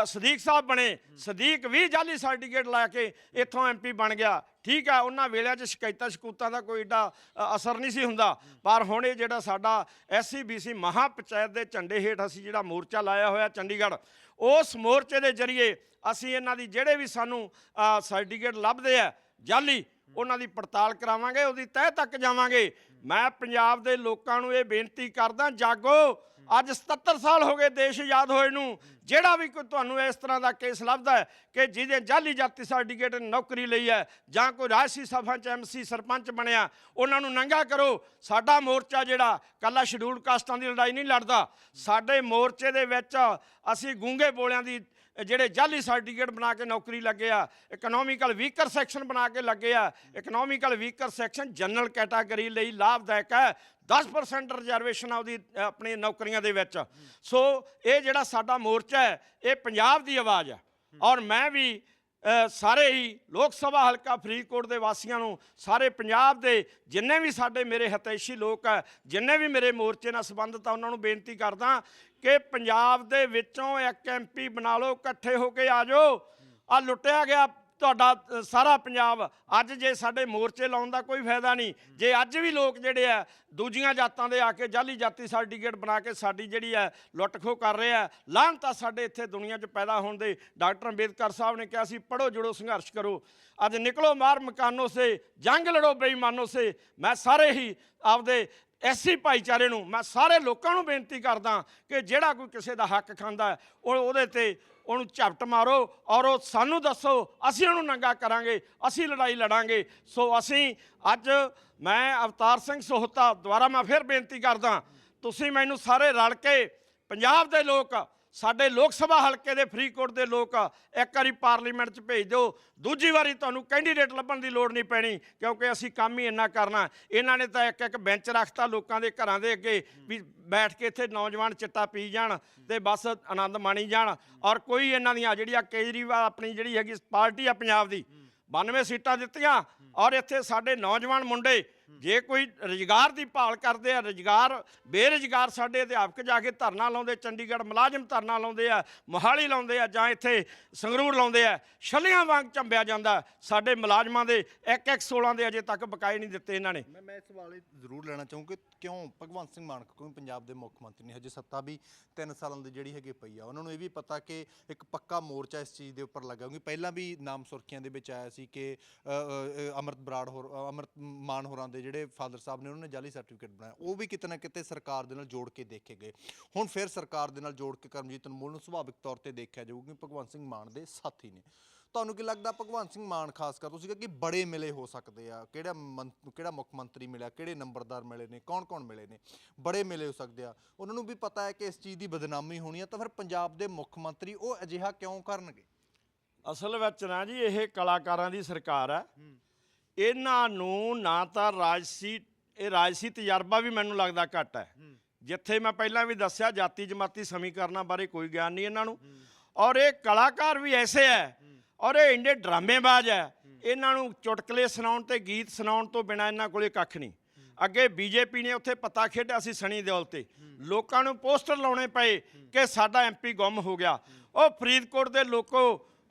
ਸਦੀਕ ਸਾਹਿਬ ਬਣੇ, ਸਦੀਕ ਵੀ ਜਾਲੀ ਸਰਟੀਫਿਕੇਟ ਲਾ ਕੇ ਇੱਥੋਂ ਐਮਪੀ ਬਣ ਗਿਆ। ਠੀਕ ਆ, ਉਹਨਾਂ ਵੇਲਿਆਂ 'ਚ ਸ਼ਿਕਾਇਤਾਂ ਸ਼ਕੂਤਾਂ ਦਾ ਕੋਈ ਏਡਾ ਅਸਰ ਨਹੀਂ ਸੀ ਹੁੰਦਾ। ਪਰ ਹੁਣ ਇਹ ਜਿਹੜਾ ਸਾਡਾ ਐਸਸੀ ਬੀਸੀ ਮਹਾ ਪੰਚਾਇਤ ਦੇ ਝੰਡੇ ਹੇਠ ਅਸੀਂ ਜਿਹੜਾ ਮੋਰਚਾ ਲਾਇਆ ਹੋਇਆ ਚੰਡੀਗੜ੍ਹ, ਉਸ ਮੋਰਚੇ ਦੇ ਜ਼ਰੀਏ ਅਸੀਂ ਇਹਨਾਂ ਦੀ ਜਿਹੜੇ ਵੀ ਸਾਨੂੰ ਸਰਟੀਫਿਕੇਟ ਲੱਭਦੇ ਆ ਜਾਲੀ, ਉਹਨਾਂ ਦੀ ਪੜਤਾਲ ਕਰਾਵਾਂਗੇ, ਉਹਦੀ ਤਹਿ ਤੱਕ ਜਾਵਾਂਗੇ। ਮੈਂ ਪੰਜਾਬ ਦੇ ਲੋਕਾਂ ਨੂੰ ਇਹ ਬੇਨਤੀ ਕਰਦਾ, ਜਾਗੋ, ਅੱਜ 77 ਸਾਲ ਹੋ ਗਏ ਦੇਸ਼ ਆਜ਼ਾਦ ਹੋਏ ਨੂੰ, ਜਿਹੜਾ ਵੀ ਕੋਈ ਤੁਹਾਨੂੰ ਇਸ ਤਰ੍ਹਾਂ ਦਾ ਕੇਸ ਲੱਭਦਾ ਹੈ ਕਿ ਜਿਹਦੇ ਜਾਲੀ ਜਾਤੀ ਸਰਟੀਫਿਕੇਟ ਨੌਕਰੀ ਲਈ ਹੈ, ਜਾਂ ਕੋਈ ਰਾਜਸੀ ਸਭਾ ਚ ਐਮਸੀ ਸਰਪੰਚ ਬਣਿਆ, ਉਹਨਾਂ ਨੂੰ ਨੰਗਾ ਕਰੋ। ਸਾਡਾ ਮੋਰਚਾ ਜਿਹੜਾ, ਕੱਲਾ ਸ਼ਡਿਊਲ ਕਾਸਟਾਂ ਦੀ ਲੜਾਈ ਨਹੀਂ ਲੜਦਾ। ਸਾਡੇ ਮੋਰਚੇ ਦੇ ਵਿੱਚ ਅਸੀਂ ਗੂੰਗੇ ਬੋਲਿਆਂ ਦੀ ਜਿਹੜੇ ਜਾਲੀ ਸਰਟੀਫਿਕੇਟ ਬਣਾ ਕੇ ਨੌਕਰੀ ਲੱਗੇ ਆ ਇਕਨੋਮਿਕਲ ਵੀਕਰ ਸੈਕਸ਼ਨ ਬਣਾ ਕੇ ਲੱਗੇ ਆ economical weaker section general category ਲਈ ਲਾਭਦਾਇਕ ਹੈ 10% ਰਿਜ਼ਰਵੇਸ਼ਨ ਆ ਉਹਦੀ ਅ, ਆਪਣੀ ਨੌਕਰੀਆਂ ਦੇ ਵਿੱਚ। ਸੋ ਇਹ ਜਿਹੜਾ ਸਾਡਾ ਮੋਰਚਾ ਹੈ ਇਹ ਪੰਜਾਬ ਦੀ ਆਵਾਜ਼ ਹੈ। ਔਰ ਮੈਂ ਵੀ ਸਾਰੇ ਹੀ ਲੋਕ ਸਭਾ ਹਲਕਾ ਫਰੀਦਕੋਟ ਦੇ ਵਾਸੀਆਂ ਨੂੰ, ਸਾਰੇ ਪੰਜਾਬ ਦੇ ਜਿੰਨੇ ਵੀ ਸਾਡੇ ਮੇਰੇ ਹਤੈਸ਼ੀ ਲੋਕ ਹੈ ਜਿੰਨੇ ਵੀ ਮੇਰੇ ਮੋਰਚੇ ਨਾਲ ਸੰਬੰਧਿਤ ਆ, ਉਹਨਾਂ ਨੂੰ ਬੇਨਤੀ ਕਰਦਾ ਕਿ ਪੰਜਾਬ ਦੇ ਵਿੱਚੋਂ ਇੱਕ ਐਮਪੀ ਬਣਾ ਲਓ, ਇਕੱਠੇ ਹੋ ਕੇ ਆ ਜਾਓ। ਆ ਲੁੱਟਿਆ ਗਿਆ ਤੁਹਾਡਾ ਸਾਰਾ ਪੰਜਾਬ ਅੱਜ ਜੇ ਸਾਡੇ ਮੋਰਚੇ ਲਾਉਣ ਦਾ ਕੋਈ ਫਾਇਦਾ ਨਹੀਂ, ਜੇ ਅੱਜ ਵੀ ਲੋਕ ਜਿਹੜੇ ਆ, ਦੂਜੀਆਂ ਜਾਤਾਂ ਦੇ ਆ ਕੇ ਜਾਲੀ ਜਾਤੀ ਸਰਟੀਫਿਕੇਟ ਬਣਾ ਕੇ ਸਾਡੀ ਜਿਹੜੀ ਹੈ ਲੁੱਟ ਖੋਹ ਕਰ ਰਹੇ ਆ ਲਾਹਨਤਾ ਸਾਡੇ ਇੱਥੇ ਦੁਨੀਆ 'ਚ ਪੈਦਾ ਹੋਣ ਦੇ, ਡਾਕਟਰ ਅੰਬੇਦਕਰ ਸਾਹਿਬ ਨੇ ਕਿਹਾ ਸੀ ਪੜੋ ਜੁੜੋ, ਸੰਘਰਸ਼ ਕਰੋ। ਅੱਜ ਨਿਕਲੋ ਮਾਰ ਮਕਾਨੋ ਸੇ, ਜੰਗ ਲੜੋ ਬੇਈਮਾਨੋ ਸੇ। ਮੈਂ ਸਾਰੇ ਹੀ ਆਪਦੇ ਐਸੀ ਭਾਈਚਾਰੇ ਨੂੰ, ਮੈਂ ਸਾਰੇ ਲੋਕਾਂ ਨੂੰ ਬੇਨਤੀ ਕਰਦਾ ਕਿ ਜਿਹੜਾ ਕੋਈ ਕਿਸੇ ਦਾ ਹੱਕ ਖਾਂਦਾ, ਉਹ ਉਹਦੇ ਤੇ ਉਹਨੂੰ ਝਪਟ ਮਾਰੋ ਔਰ ਉਹ ਸਾਨੂੰ ਦੱਸੋ, ਅਸੀਂ ਉਹਨੂੰ ਨੰਗਾ ਕਰਾਂਗੇ, ਅਸੀਂ ਲੜਾਈ ਲੜਾਂਗੇ। ਸੋ ਅਸੀਂ ਅੱਜ ਮੈਂ ਅਵਤਾਰ ਸਿੰਘ ਸੋਹਤਾ ਦੁਆਰਾ ਮੈਂ ਫਿਰ ਬੇਨਤੀ ਕਰਦਾ, ਤੁਸੀਂ ਮੈਨੂੰ ਸਾਰੇ ਰਲ ਕੇ ਪੰਜਾਬ ਦੇ ਲੋਕ ਸਾਡੇ ਲੋਕ ਸਭਾ ਹਲਕੇ ਦੇ ਫਰੀਦਕੋਟ ਦੇ ਲੋਕ ਇੱਕ ਵਾਰੀ ਪਾਰਲੀਮੈਂਟ 'ਚ ਭੇਜ ਦਿਓ, ਦੂਜੀ ਵਾਰੀ ਤੁਹਾਨੂੰ ਕੈਂਡੀਡੇਟ ਲੱਭਣ ਦੀ ਲੋੜ ਨਹੀਂ ਪੈਣੀ, ਕਿਉਂਕਿ ਅਸੀਂ ਕੰਮ ਹੀ ਇੰਨਾ ਕਰਨਾ। ਇਹਨਾਂ ਨੇ ਤਾਂ ਇੱਕ ਇੱਕ ਬੈਂਚ ਰੱਖਤਾ ਲੋਕਾਂ ਦੇ ਘਰਾਂ ਦੇ ਅੱਗੇ ਵੀ ਬੈਠ ਕੇ ਇੱਥੇ ਨੌਜਵਾਨ ਚਿੱਟਾ ਪੀ ਜਾਣ ਤੇ ਬਸ ਆਨੰਦ ਮਾਣੀ ਜਾਣ। ਔਰ ਕੋਈ ਇਹਨਾਂ ਦੀਆਂ ਜਿਹੜੀਆਂ ਕੇਜਰੀਵਾਲ ਆਪਣੀ ਜਿਹੜੀ ਹੈਗੀ ਪਾਰਟੀ ਆ ਪੰਜਾਬ ਦੀ 92 ਸੀਟਾਂ ਦਿੱਤੀਆਂ। ਔਰ ਇੱਥੇ ਸਾਡੇ ਨੌਜਵਾਨ ਮੁੰਡੇ ਜੇ ਕੋਈ ਰੁਜ਼ਗਾਰ ਦੀ ਭਾਲ ਕਰਦੇ ਆ ਰੁਜ਼ਗਾਰ ਬੇਰੁਜ਼ਗਾਰ ਸਾਡੇ ਅਧਿਆਪਕ ਜਾ ਕੇ ਧਰਨਾ ਲਾਉਂਦੇ ਚੰਡੀਗੜ੍ਹ ਮੁਲਾਜ਼ਮ ਧਰਨਾ ਲਾਉਂਦੇ ਆ ਮੋਹਾਲੀ ਲਾਉਂਦੇ ਆ ਜਾਂ ਇੱਥੇ ਸੰਗਰੂਰ ਲਾਉਂਦੇ ਆ ਛੱਲੀਆਂ ਵਾਂਗ ਝੰਬਿਆ ਜਾਂਦਾ। ਸਾਡੇ ਮੁਲਾਜ਼ਮਾਂ ਦੇ ਇੱਕ ਇੱਕ 16 ਦੇ ਅਜੇ ਤੱਕ ਬਕਾਏ ਨਹੀਂ ਦਿੱਤੇ ਇਹਨਾਂ ਨੇ। ਮੈਂ ਮੈਂ ਇਸ ਸਵਾਲ ਜ਼ਰੂਰ ਲੈਣਾ ਚਾਹੂੰਗਾ ਕਿ ਕਿਉਂ ਭਗਵੰਤ ਸਿੰਘ ਮਾਨ ਕਿਉਂ ਪੰਜਾਬ ਦੇ ਮੁੱਖ ਮੰਤਰੀ ਨੇ ਹਜੇ ਸੱਤਾ ਵੀ 3 ਸਾਲਾਂ ਦੀ ਜਿਹੜੀ ਹੈਗੀ ਪਈ ਆ ਉਹਨਾਂ ਨੂੰ ਇਹ ਵੀ ਪਤਾ ਕਿ ਇੱਕ ਪੱਕਾ ਮੋਰਚਾ ਇਸ ਚੀਜ਼ ਦੇ ਉੱਪਰ ਲੱਗਾ ਕਿਉਂਕਿ ਪਹਿਲਾਂ ਵੀ ਨਾਮ ਸੁਰਖੀਆਂ ਦੇ ਵਿੱਚ ਆਇਆ ਸੀ ਕਿ ਅ, ਅਮਰਤ ਬਰਾੜ ਹੋਰ ਅ, ਅਮਰਤ ਮਾਨ ਹੋਰਾਂ ਦੇ ਜਿਹੜੇ ਫਾਦਰ ਸਾਹਿਬ ਨੇ ਉਹਨਾਂ ਨੇ ਜਾਲੀ ਸਰਟੀਫਿਕੇਟ ਬਣਾਇਆ। ਉਹ ਵੀ ਕਿਤੇ ਨਾ ਕਿਤੇ ਸਰਕਾਰ ਦੇ ਨਾਲ ਜੋੜ ਕੇ ਦੇਖੇ ਗਏ। ਹੁਣ ਫਿਰ ਸਰਕਾਰ ਦੇ ਨਾਲ ਜੋੜ ਕੇ ਕਰਮਜੀਤ ਅਨਮੋਲ ਨੂੰ ਸੁਭਾਵਿਕ ਤੌਰ ਤੇ ਦੇਖਿਆ ਜਾਊਗਾ ਕਿ ਭਗਵੰਤ ਸਿੰਘ ਮਾਨ ਦੇ ਸਾਥੀ ਨੇ। ਤੁਹਾਨੂੰ ਕੀ ਲੱਗਦਾ ਭਗਵੰਤ ਸਿੰਘ ਮਾਨ ਖਾਸ ਕਰ ਤੁਸੀਂ ਕਿ ਬੜੇ ਮਿਲੇ ਹੋ ਸਕਦੇ ਆ? ਕਿਹੜਾ ਮੰਤ- ਕਿਹੜਾ ਮੁੱਖ ਮੰਤਰੀ ਮਿਲਿਆ? ਕਿਹੜੇ ਨੰਬਰਦਾਰ ਮਿਲੇ ਨੇ? ਕੌਣ ਕੌਣ ਮਿਲੇ ਨੇ? ਬੜੇ ਮਿਲੇ ਹੋ ਸਕਦੇ ਆ। ਉਹਨਾਂ ਨੂੰ ਵੀ ਪਤਾ ਹੈ ਕਿ ਇਸ ਚੀਜ਼ ਦੀ ਬਦਨਾਮੀ ਹੋਣੀ ਆ ਤਾਂ ਫਿਰ ਪੰਜਾਬ ਦੇ ਮੁੱਖ ਮੰਤਰੀ ਉਹ ਅਜਿਹਾ ਕਿਉਂ ਕਰਨਗੇ? ਅਸਲ ਵਿੱਚ ਨਾ ਜੀ ਇਹ ਕਲਾਕਾਰਾਂ ਦੀ ਸਰਕਾਰ ਹੈ। ਇਹਨਾਂ ਨੂੰ ਨਾ ਤਾਂ ਰਾਜਸੀ ਇਹ ਰਾਜਸੀ ਤਜਰਬਾ ਵੀ ਮੈਨੂੰ ਲੱਗਦਾ ਘੱਟ ਹੈ। ਜਿੱਥੇ ਮੈਂ ਪਹਿਲਾਂ ਵੀ ਦੱਸਿਆ ਜਾਤੀ ਜਮਾਤੀ ਸਮੀਕਰਨਾਂ ਬਾਰੇ ਕੋਈ ਗਿਆਨ ਨਹੀਂ ਇਹਨਾਂ ਨੂੰ। ਔਰ ਇਹ ਕਲਾਕਾਰ ਵੀ ਐਸੇ ਹੈ ਔਰ ਇਹ ਇੰਨੇ ਡਰਾਮੇਬਾਜ਼ ਹੈ। ਇਹਨਾਂ ਨੂੰ ਚੁਟਕਲੇ ਸੁਣਾਉਣ ਤੇ ਗੀਤ ਸੁਣਾਉਣ ਤੋਂ ਬਿਨਾ ਇਹਨਾਂ ਕੋਲੇ ਕੱਖ ਨਹੀਂ। ਅੱਗੇ ਬੀਜੇਪੀ ਨੇ ਉੱਥੇ ਪਤਾ ਖੇਡਿਆ ਸੀ ਸਣੀ ਦਿਓਲ ਤੇ। ਲੋਕਾਂ ਨੂੰ ਪੋਸਟਰ ਲਾਉਣੇ ਪਏ ਕਿ ਸਾਡਾ ਐਮਪੀ ਗੁੰਮ ਹੋ ਗਿਆ। ਉਹ ਫਰੀਦਕੋਟ ਦੇ ਲੋਕੋ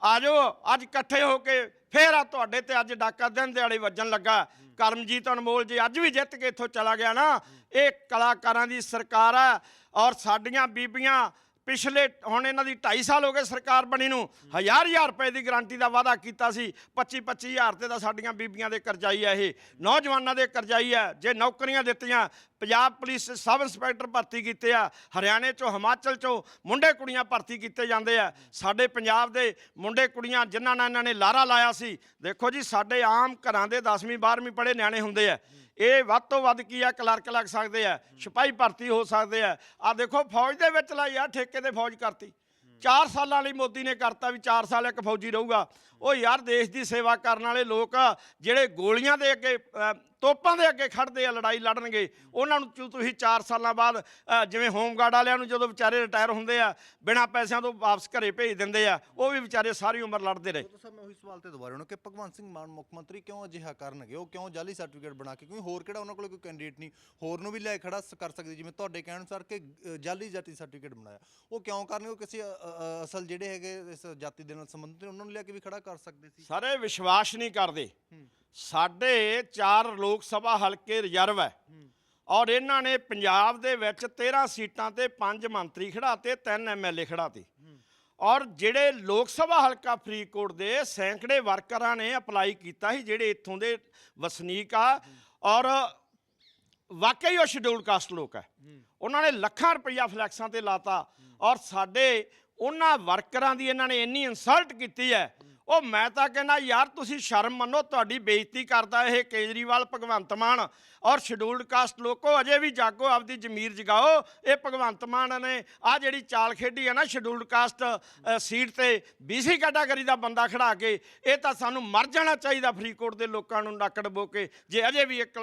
ਆ ਜਾਓ, ਅੱਜ ਇਕੱਠੇ ਹੋ ਕੇ ਫੇਰ ਆ ਤੁਹਾਡੇ ਤੇ ਅੱਜ ਡਾਕਾ ਦਿਨ ਦਿਹਾੜੇ ਵੱਜਣ ਲੱਗਾ। ਕਰਮਜੀਤ ਅਨਮੋਲ ਜੀ ਅੱਜ ਵੀ ਜਿੱਤ ਕੇ ਇੱਥੋਂ ਚਲਾ ਗਿਆ ਨਾ। ਇਹ ਕਲਾਕਾਰਾਂ ਦੀ ਸਰਕਾਰ ਆ ਔਰ ਸਾਡੀਆਂ ਬੀਬੀਆਂ ਪਿਛਲੇ ਹੁਣ ਇਹਨਾਂ ਦੀ 2.5 ਸਾਲ ਹੋ ਗਏ ਸਰਕਾਰ ਬਣੀ ਨੂੰ, ਹਜ਼ਾਰ ਹਜ਼ਾਰ ਰੁਪਏ ਦੀ ਗਾਰੰਟੀ ਦਾ ਵਾਅਦਾ ਕੀਤਾ ਸੀ 25 25000 ਤੇ ਤਾਂ ਸਾਡੀਆਂ ਬੀਬੀਆਂ ਦੇ ਕਰਜ਼ਾਈ ਹੈ ਇਹ, ਨੌਜਵਾਨਾਂ ਦੇ ਕਰਜ਼ਾਈ ਹੈ ਜੇ ਨੌਕਰੀਆਂ ਦਿੱਤੀਆਂ, ਪੰਜਾਬ ਪੁਲਿਸ 'ਚ ਸਬ ਇੰਸਪੈਕਟਰ ਭਰਤੀ ਕੀਤੇ ਆ, ਹਰਿਆਣੇ ਚੋਂ, ਹਿਮਾਚਲ ਚੋਂ, ਮੁੰਡੇ ਕੁੜੀਆਂ ਭਰਤੀ ਕੀਤੇ ਜਾਂਦੇ ਆ, ਸਾਡੇ ਪੰਜਾਬ ਦੇ ਮੁੰਡੇ ਕੁੜੀਆਂ ਜਿਨ੍ਹਾਂ ਨਾਲ ਇਹਨਾਂ ਨੇ ਲਾਰਾ ਲਾਇਆ ਸੀ, ਦੇਖੋ ਜੀ, ਸਾਡੇ ਆਮ ਘਰਾਂ ਦੇ 10ਵੀਂ 12ਵੀਂ ਪੜ੍ਹੇ ਨਿਆਣੇ ਹੁੰਦੇ ਆ ਇਹ ਵੱਧ ਤੋਂ ਵੱਧ ਕੀ ਆ, ਕਲਰਕ ਲੱਗ ਸਕਦੇ ਆ, ਸਿਪਾਹੀ ਭਰਤੀ ਹੋ ਸਕਦੇ ਆ। ਆ ਦੇਖੋ, ਫੌਜ ਦੇ ਵਿੱਚ ਲਾਈ ਆ, ਠੇਕੇ ਤੇ ਫੌਜ ਕਰਤੀ। 4 ਸਾਲਾਂ ਲਈ ਮੋਦੀ ਨੇ ਕਰਤਾ ਵੀ 4 ਸਾਲ ਇੱਕ ਫੌਜੀ ਰਹੂਗਾ। ਉਹ ਯਾਰ, ਦੇਸ਼ ਦੀ ਸੇਵਾ ਕਰਨ ਵਾਲੇ ਲੋਕ ਜਿਹੜੇ ਗੋਲੀਆਂ ਦੇ ਅੱਗੇ ਤੋਪਾਂ ਦੇ ਅੱਗੇ ਖੜਦੇ ਆ ਲੜਾਈ ਲੜਨਗੇ। ਉਹਨਾਂ ਨੂੰ ਤੁਸੀਂ 4 ਸਾਲਾਂ ਬਾਅਦ ਜਿਵੇਂ ਹੋਮਗਾਰਡ ਵਾਲਿਆਂ ਨੂੰ ਜਦੋਂ ਵਿਚਾਰੇ ਰਿਟਾਇਰ ਹੁੰਦੇ ਆ ਬਿਨਾਂ ਪੈਸਿਆਂ ਤੋਂ ਵਾਪਸ ਘਰੇ ਭੇਜ ਦਿੰਦੇ ਆ ਉਹ ਵੀ ਵਿਚਾਰੇ ਸਾਰੀ ਉਮਰ ਲੜਦੇ ਰਹੇ। ਸਰ ਮੈਂ ਉਹੀ ਸਵਾਲ ਤੇ ਦੁਬਾਰਾ ਉਹਨੂੰ ਕਿ ਭਗਵੰਤ ਸਿੰਘ ਮਾਨ ਮੁੱਖ ਮੰਤਰੀ ਕਿਉਂ ਅਜਿਹਾ ਕਰਨਗੇ? ਉਹ ਕਿਉਂ ਜਾਲੀ ਸਰਟੀਫਿਕੇਟ ਬਣਾ ਕੇ ਕਿਉਂਕਿ ਹੋਰ ਕਿਹੜਾ ਉਹਨਾਂ ਕੋਲ ਕੋਈ ਕੈਂਡੀਡੇਟ ਨਹੀਂ ਹੋਰ ਨੂੰ ਵੀ ਲੈ ਖੜਾ ਕਰ ਸਕਦੇ ਜਿਵੇਂ ਤੁਹਾਡੇ ਕਹਿਣ ਅਨੁਸਾਰ ਕਿ ਜਾਲੀ ਜਾਤੀ ਸਰਟੀਫਿਕੇਟ ਬਣਾਇਆ। ਉਹ ਕਿਉਂ ਕਰਨਗੇ? ਉਹ ਕਿਸੇ ਅਸਲ ਜਿਹੜੇ ਹੈਗੇ ਇਸ ਜਾਤੀ ਦੇ ਨਾਲ ਸੰਬੰਧਿਤ ਉਹਨਾਂ ਨੂੰ ਲੈ ਕੇ ਵੀ ਖੜਾ ਕਰ ਸਕਦੇ ਸੀ। ਸਾਰੇ ਵਿਸ਼ਵਾਸ ਨਹੀਂ ਕਰਦੇ। ਸਾਡੇ ਚਾਰ ਲੋਕ ਸਭਾ ਹਲਕੇ ਰਿਜ਼ਰਵ ਹੈ। ਔਰ ਇਹਨਾਂ ਨੇ ਪੰਜਾਬ ਦੇ ਵਿੱਚ 13 ਸੀਟਾਂ ਤੇ 5 ਮੰਤਰੀ ਖੜਾਤੇ 3 ਐਮਐਲਏ ਖੜਾਤੇ ਔਰ ਜਿਹੜੇ ਲੋਕ ਸਭਾ ਹਲਕਾ ਫਰੀਦਕੋਟ ਦੇ ਸੈਂਕੜੇ ਵਰਕਰਾਂ ਨੇ ਅਪਲਾਈ ਕੀਤਾ ਸੀ, ਜਿਹੜੇ ਇੱਥੋਂ ਦੇ ਵਸਨੀਕ ਆ, ਔਰ ਵਾਕਈ ਉਹ ਸ਼ਡਿਊਲ ਕਾਸਟ ਲੋਕ ਹੈ। ਉਹਨਾਂ ਨੇ ਲੱਖਾਂ ਰੁਪਈਆ ਫਲੈਕਸਾਂ ਤੇ ਲਾਤਾ। ਔਰ ਸਾਡੇ ਉਹਨਾਂ ਵਰਕਰਾਂ ਦੀ ਇਹਨਾਂ ਨੇ ਇੰਨੀ ਇਨਸਲਟ ਕੀਤੀ ਹੈ ਉਹ ਮੈਂ ਤਾਂ ਕਹਿੰਦਾ, ਯਾਰ, ਤੁਸੀਂ ਸ਼ਰਮ ਮੰਨੋ, ਤੁਹਾਡੀ ਬੇਇੱਜ਼ਤੀ ਕਰਦਾ ਇਹ ਕੇਜਰੀਵਾਲ ਭਗਵੰਤ ਮਾਨ। ਔਰ ਸ਼ਡਿਊਲਡ ਕਾਸਟ ਲੋਕੋ, ਅਜੇ ਵੀ ਜਾਗੋ, ਆਪਦੀ ਜ਼ਮੀਰ ਜਗਾਓ। ਇਹ ਭਗਵੰਤ ਮਾਨ ਨੇ ਆ ਜਿਹੜੀ ਚਾਲ ਖੇਡੀ ਹੈ ਨਾ ਸ਼ਡਿਊਲਡ ਕਾਸਟ ਸੀਟ ਤੇ ਬੀਸੀ ਕੈਟਾਗਰੀ ਦਾ ਬੰਦਾ ਖੜਾ ਕੇ, ਇਹ ਤਾਂ ਸਾਨੂੰ ਮਰ ਜਾਣਾ ਚਾਹੀਦਾ ਫਰੀਦਕੋਟ ਦੇ ਲੋਕਾਂ ਨੂੰ ਨੱਕ ਬੋ ਕੇ। ਜੇ ਅਜੇ ਵੀ ਇੱਕ